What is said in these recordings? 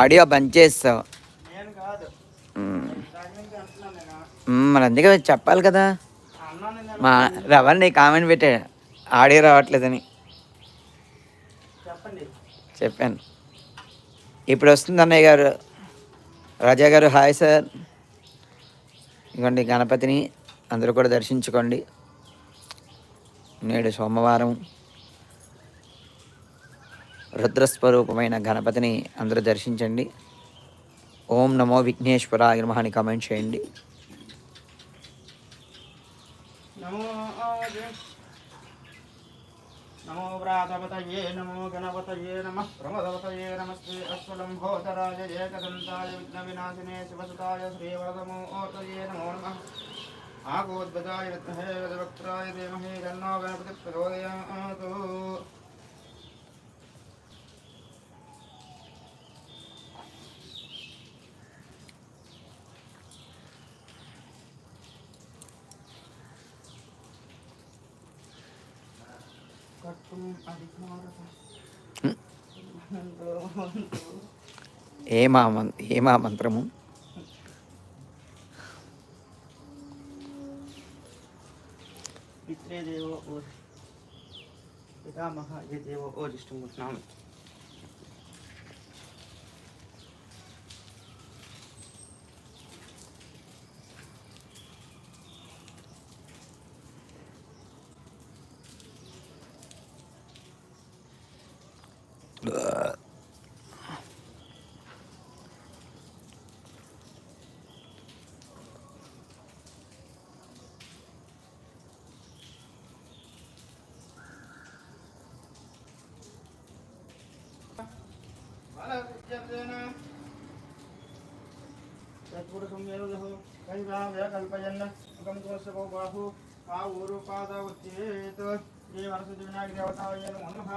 Audio బంద్ చేస్తావు. మరి అందుకే చెప్పాలి కదా. మా రవణ్ కామెంట్ పెట్టాడు ఆడియో రావట్లేదని. చెప్పాను. ఇప్పుడు వస్తుంది అన్నయ్య గారు. రాజా గారు హాయ్ సార్. ఇవ్వండి గణపతిని అందరూ కూడా దర్శించుకోండి. నేడు సోమవారం. రుద్రస్వరూపమైన గణపతిని అందరూ దర్శించండి. ఓం నమో విఘ్నేశ్వర నమః అని కామెంట్ చేయండి. నమో నమో వ్రాతపతయే నమో గణపతయే నమ. ప్రమదవతయే నమస్తే. అశ్వలంభోదరాయ ఏకదంతాయ విఘ్న వినాశినే శివసుతాయ శ్రీవరదమోతయే నమో నమ. ఆగోద్గజాయ విద్మహే వేదవక్త్రాయ ధీమహి గన్నో గణపతి ప్రచోదయాతు ఏమా ఏమా మంత్రము? పిత్రేదేవో ఓ పితామహ దేవో ఓ జిష్టమూర్తి నామ. ఆ ఊరు పాదవచ్చేత్ ఏ వరసు వినాయక దేవతాయ నమ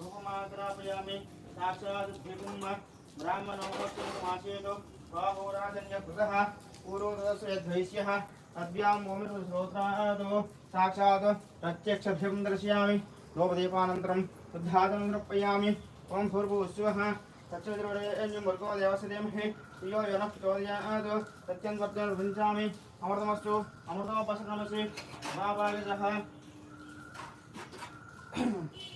धूपमाग्रापयामि साक्षात् द्विगुम् ब्राह्मणोपस्तुमासेतो स्वाहोराजन्यभृतः पूर्वोदयश्रेद्वैश्यः तद्भ्यां मोमिश्रोत्रादो साक्षात् प्रत्यक्षभ्यं दर्शयामि। लोपदीपानन्तरं शुद्धादनं नृपयामि ॐ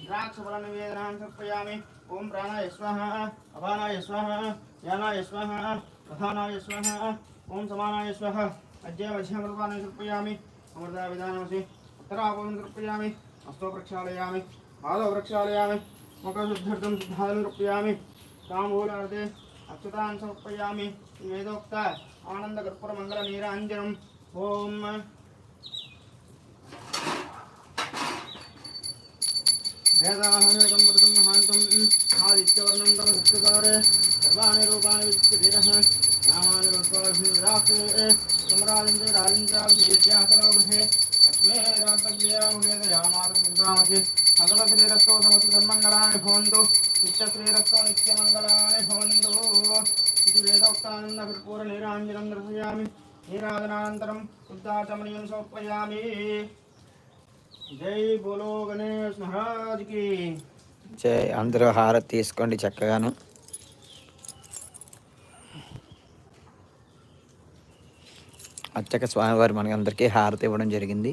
महाभागतः द्राक्षफलनिवेदनां समर्पयामि ॐ प्राणाय स्वाहा अपानाय स्वाहा यानाय स्वाहा प्रधानाय स्वाहा ॐ समानाय स्वाहा अद्यमध्यमरूपाणि समर्पयामि अमृताविधानमसि उत्तरापूर्वं समर्पयामि हस्तो प्रक्षालयामि पादौ प्रक्षालयामि मुखशुद्ध्यर्थं सिद्धालं समर्पयामि ताम्बूलार्थे अच्युतान् समर्पयामि वेदोक्त आनन्दकर्पूरमङ्गलनीराञ्जनम् ॐ వేదాహమేకమృతం మహాంతం ఆదిత్యవర్ణం తమ సత్కారే సర్వాణి రూపాణి విద్యుతీర నామాని రూపాభిరాక్షే సమరాజేంద్ర రాజేంద్రాభిజయాహతరాగృహే లక్ష్మే రాసవ్యామేదయామాతృకామసి మంగళశ్రీరస్తో భవంతు నిత్యశ్రీరస్తో నిత్యమంగళాని భవంతు ఇది వేదోక్తానందకర్పూరనీరాంజనం దర్శయామి నీరాధనానంతరం ఉద్దాచమనీయం సమర్పయామి జై బోలో గణేష్ మహారాజ్కి. జై. అందరూ హారతి తీసుకోండి చక్కగాను. అర్చక స్వామివారు మనకి అందరికీ హారతి ఇవ్వడం జరిగింది.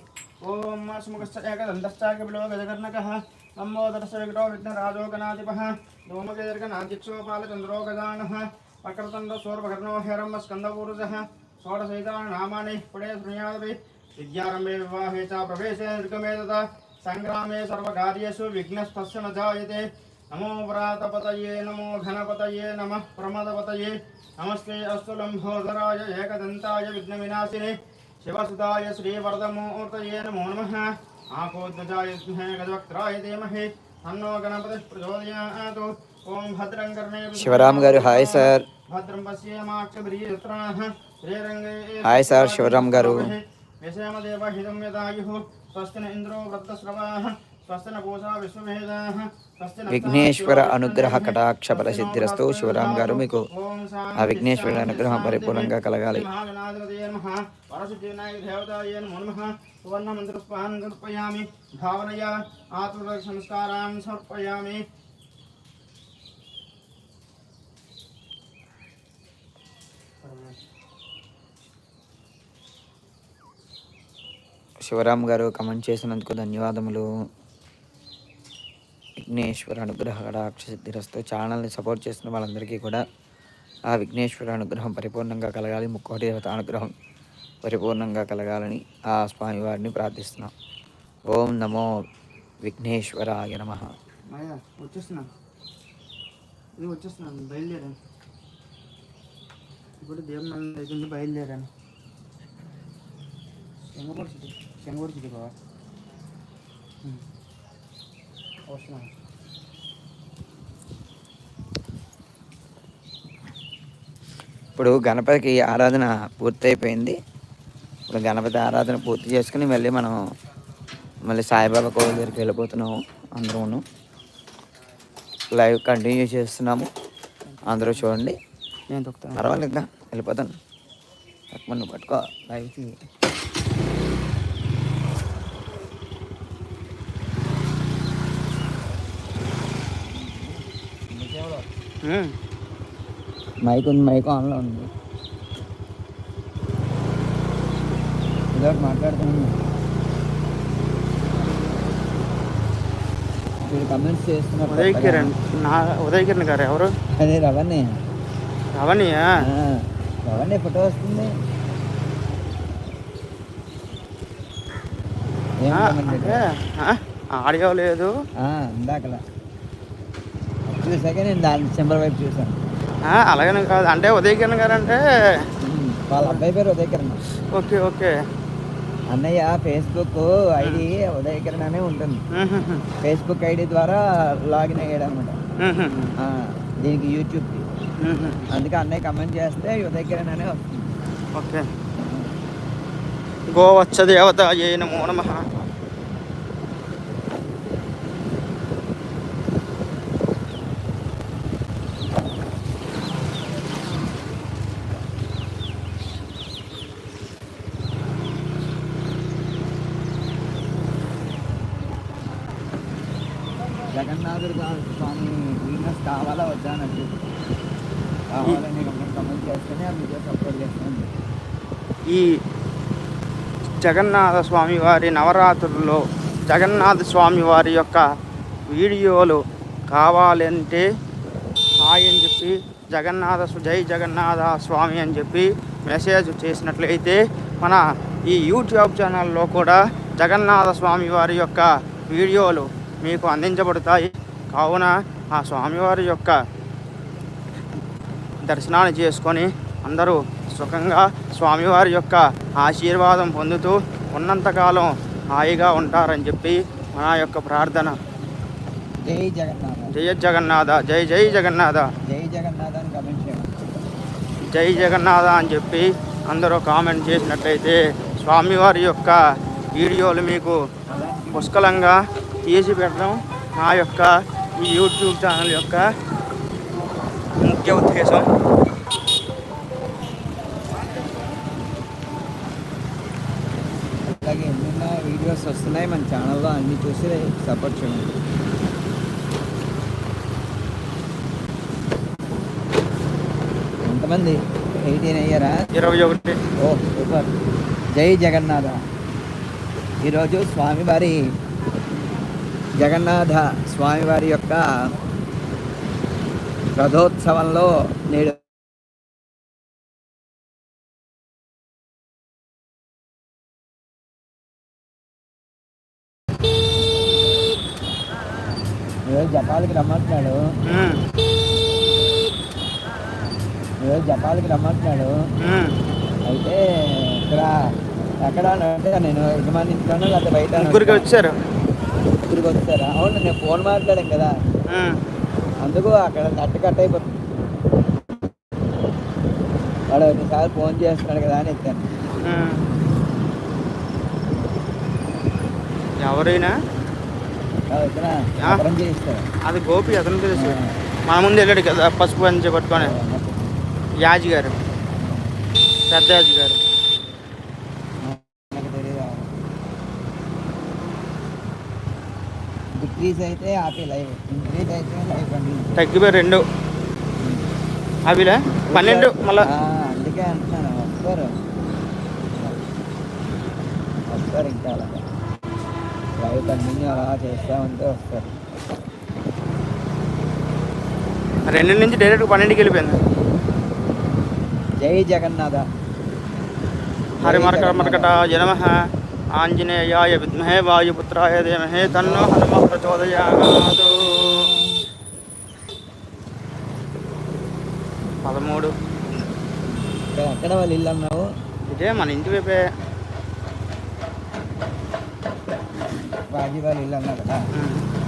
ఓం సుముఖశ్చ ఏకదంతశ్చాక బిలో గజకర్ణకః లంబోదరశ్చ వికటో విఘ్నరాజో గణాధిపః ధూమకేదర్గనాధ్యక్షోపాల చంద్రో గజానః వక్రతండ సూర్పకర్ణో హేరమ్మ స్కందపూరుషः షోడశైతాని నామాని పుడే శృణ్యాదపి విద్యారంభే వివాహే చ ప్రవేశే నిర్గమే తథా సంగ్రామే సర్వకార్యేషు విఘ్నస్తస్య న జాయతే నమో వ్రాతపతయే నమో ఘనపతయే నమః ప్రమదపతయే నమస్తే అస్తు లంబోదరాయ ఏకదంతాయ విఘ్నవినాశినే శివసుతాయ శ్రీవరదమూర్తయే నమో నమః ఆపోద్గజాయ స్మహే గజవక్త్రాయ ధీమహి తన్నో గణపతి ప్రచోదయాతు ఓం భద్రం కర్ణే శివరామ్ గారు హాయ్ సార్ భద్రం పశ్యేమాక్షద్రియత్రాః శ్రీరంగే హాయ్ సార్ శివరామ్ గారు యశేమదేవ హితం యదాయుః స్వస్తి న ఇంద్రో వృత్తశ్రవాः స్వస్తి న పూషా విశ్వవేదాः స్వస్తి న విఘ్నేశ్వర అనుగ్రహ కటాక్ష ఫలసిద్ధిరస్తు శివరామ్ గారు మీకు ఆ విఘ్నేశ్వరుడి అనుగ్రహం పరిపూర్ణంగా కలగాలి మహాగణాధిపతయే నమః వరసిద్ధివినాయక దేవతాయే నమో నమః సువర్ణమంత్రస్పాన్ సమర్పయామి భావనయా ఆత్మ సంస్కారాన్ సమర్పయామి శివరామ్ గారు కమెంట్ చేసినందుకు ధన్యవాదములు. విఘ్నేశ్వర అనుగ్రహ కటాక్ష సిద్ధిరస్తు ఛానల్ని సపోర్ట్ చేసిన వాళ్ళందరికీ కూడా ఆ విఘ్నేశ్వర అనుగ్రహం పరిపూర్ణంగా కలగాలి ముక్కోటి దేవత అనుగ్రహం పరిపూర్ణంగా కలగాలని ఆ స్వామివారిని ప్రార్థిస్తున్నాం. ఓం నమో విఘ్నేశ్వరాయ నమ. వచ్చేస్తున్నా. వచ్చేస్తున్నాను బయలుదేరాను ఇప్పుడు దేవుని దగ్గర బయలుదేరాను. శంగపూర్ సిటీ బావా ఉమ్. వస్తున్నాను ఇప్పుడు గణపతికి ఆరాధన పూర్తయిపోయింది. ఇప్పుడు గణపతి ఆరాధన పూర్తి చేసుకుని మళ్ళీ మనం మళ్ళీ సాయిబాబా కోవిల్ దగ్గరికి వెళ్ళిపోతున్నాము అందరూను లైవ్ కంటిన్యూ చేస్తున్నాము. అందరూ చూడండి. పర్వాలేదుగా వెళ్ళిపోతాను. తక్కువ పట్టుకో. లైవ్ మైక్ ఉంది మైక్ ఆన్లో ఉంది. ఏదో ఒకటి మాట్లాడుతున్నాను. మీరు కమెంట్స్ చేస్తున్నారు ఉదయ్ కిరణ్ నా ఉదయ్ కిరణ్ గారు ఎవరు? అదే రవణి. అవనియా రవణి ఫోటో వస్తుంది? ఆడియో లేదు. ఇందాకలా. చూసాక నేను దాని సింబల్ వైపు చూసాను ఆ, అలాగనే కాదు. అంటే ఉదయ్ కిరణ్ గారు అంటే వాళ్ళ అబ్బాయి పేరు ఉదయకిరణ్. Okay okay. అన్నయ్య ఫేస్బుక్ ఐడి ఉదయకిరణ్ అనే ఉంటుంది. ఫేస్బుక్ ఐడి ద్వారా లాగిన్ అయ్యాడు అనమాట. దీనికి యూట్యూబ్కి. ఉహుహు. అందుకే అన్నయ్య కమెంట్ చేస్తే ఉదయకిరణ్ అనే వస్తుంది. ఓకే. గోవత్స దేవత ఏ నమో నమ జగన్నాథుడు గా- స్వామి వీనస్ కావాలా వద్దా అని అడుగు కావాలని కమెంట్ కమెంట్ చేస్తేనే ఆ వీడియోస్ అప్లోడ్ చేస్తాను ఈ జగన్నాథ స్వామి వారి నవరాత్రుల్లో జగన్నాథ స్వామి వారి యొక్క వీడియోలు కావాలంటే హాయ్ అని చెప్పి జగన్నాథ జై జగన్నాథ స్వామి అని చెప్పి మెసేజ్ చేసినట్లయితే మన ఈ యూట్యూబ్ ఛానల్లో కూడా జగన్నాథ స్వామి వారి యొక్క వీడియోలు మీకు అందించబడతాయి. కావున ఆ స్వామివారి యొక్క దర్శనాన్ని చేసుకొని అందరూ సుఖంగా స్వామివారి యొక్క ఆశీర్వాదం పొందుతూ ఉన్నంతకాలం హాయిగా ఉంటారని చెప్పి మన యొక్క ప్రార్థన. జై జగన్నాథ. జయ జగన్నాథ జై జై జగన్నాథ. జై జగన్నాథ జై జగన్నాథ అని చెప్పి అందరూ కామెంట్ చేసినట్లయితే స్వామివారి యొక్క వీడియోలు మీకు పుష్కలంగా తీసి పెట్టడం నా యొక్క ఈ యూట్యూబ్ ఛానల్ యొక్క ముఖ్య ఉద్దేశం చూసి సపోర్ట్ చేయండి. ఎంతమంది? ఎయిటీన్ అయ్యారా? ఇరవై ఒకటి. ఓ సూపర్. జై జగన్నాథ. ఈరోజు స్వామివారి జగన్నాథ స్వామివారి యొక్క రథోత్సవంలో నేడు జపాలకి రమ్మంటున్నాడు. జపాలకి రమ్మంటున్నాడు. అయితే ఇక్కడ ఎక్కడ అంటే నేను యజమాని ఇంట్లోనో లేకపోతే బయట ముగ్గురికి అడుగుతాను. వచ్చారు. ముగ్గురికి వచ్చారా? అవును నేను ఫోన్ మాట్లాడాం కదా. అందుకు అక్కడ నెట్ కట్ అయిపోతుంది. వాడు ఒకసారి ఫోన్ చేస్తున్నాడు కదా అని ఎత్తాను. ఎవరైనా? అది గోపి అతను తెలుసు మన ముందు వెళ్ళాడు కదా పసుపు అని పట్టుకొని. యాజి గారు. పెద్ద యాజి గారు. డిక్రీజ్ అయితే ఆపి లైవ్. ఇంక్రీజ్ అయితే లైవ్ తగ్గిపోయి రెండు. అవిలే? పన్నెండు మళ్ళా? అందుకే అంటున్నాను. వస్తారు వస్తారు ఇంకా లైవ్ కంటిన్యూ అలా చేస్తూ ఉంటే వస్తారు. రెండు నుంచి డైరెక్ట్ పన్నెండుకి వెళ్ళిపోయింది. జై జగన్నాథ. హరి మరకట మరకట జనమ ఆంజనేయాయ విద్మహే వాయుపుత్రాయ ధీమహే తన్నో హనుమ ప్రచోదయాత్. పదమూడు. ఎక్కడ వాళ్ళు ఇల్లు అన్నావు? ఇదే మన ఇంటి వైపే. బాజీ వాళ్ళు